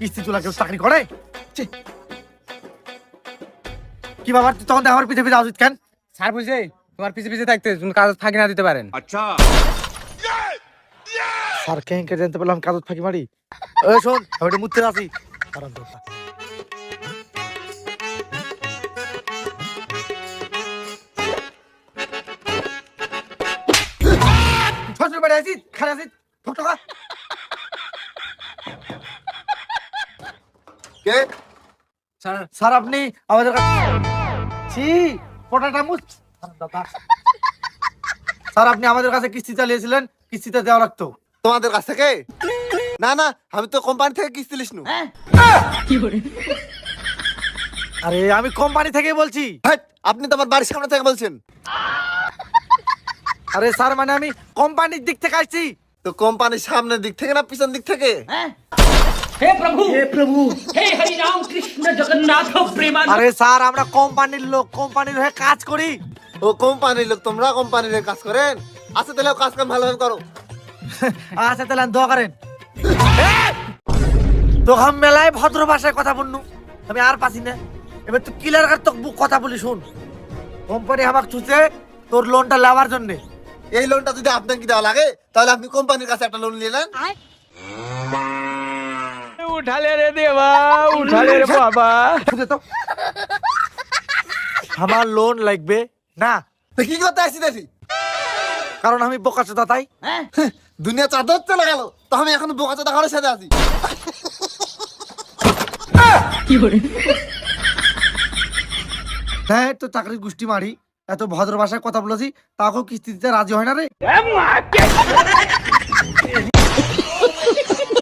কিস্তি চুলা কেউ চাকরি করে কি বাবার তখন আমার পিছিয়ে পিছিয়ে আসিত কেন স্যার বুঝলে তোমার পিছে পিছে থাকতে কাজ ফাঁকি না দিতে পারেন আচ্ছা স্যার কেন কে জানতে পারলাম ফাঁকি মারি ও শোন আমি মুততে আসি আরাম বাড়ি আসিস খারাপ আসিস কে? স্যার স্যার আপনি আমাদের ছি মুছ। স্যার আপনি আমাদের কাছে কিস্তি চালিয়েছিলেন কিস্তিতে দেওয়া লাগতো। তোমাদের কাছ থেকে? না না আমি তো কোম্পানি থেকে কিস্তি লিস নু আরে আমি কোম্পানি থেকে বলছি। আপনি তো আমার বাড়ির সামনে থেকে বলছেন। আরে স্যার মানে আমি কোম্পানির দিক থেকে আসছি। তো কোম্পানির সামনের দিক থেকে না পিছন দিক থেকে? হে প্রভু! হে প্রভু! হে হরি রাম কৃষ্ণ জগন্নাথ প্রেমান আরে স্যার আমরা কোম্পানির লোক কোম্পানির হয়ে কাজ করি। ও কোম্পানির লোক তোমরা কোম্পানির হয়ে কাজ করেন? আচ্ছা তাহলে কাজ কাম ভালো করো। আচ্ছা তাহলে দোয়া করেন। তো হাম মেলায় ভদ্র ভাষায় কথা বলনু। আমি আর পাছি না। এবার তুই কিলার কার তো কথা বলি শুন। কোম্পানি আমাকে চুছে তোর লোনটা লাভার জন্যে। এই লোনটা যদি আপনাকে দেওয়া লাগে তাহলে আপনি কোম্পানির কাছে একটা লোন নিয়ে নেন। উঠালে রে দেবা উঠালে রে বাবা। আমার লোন লাগবে। না কি করতে আসছি দেখি? কারণ আমি বোকা চোদা তাই? দুনিয়া চাদর চলে গেল তো আমি এখন বোকা চোদা ঘরের সাথে আছি। হ্যাঁ তো চাকরির গোষ্ঠী মারি। এত ভদ্র ভাষায় কথা বলেছি তাকেও কিস্তি দিতে রাজি হয় না রে।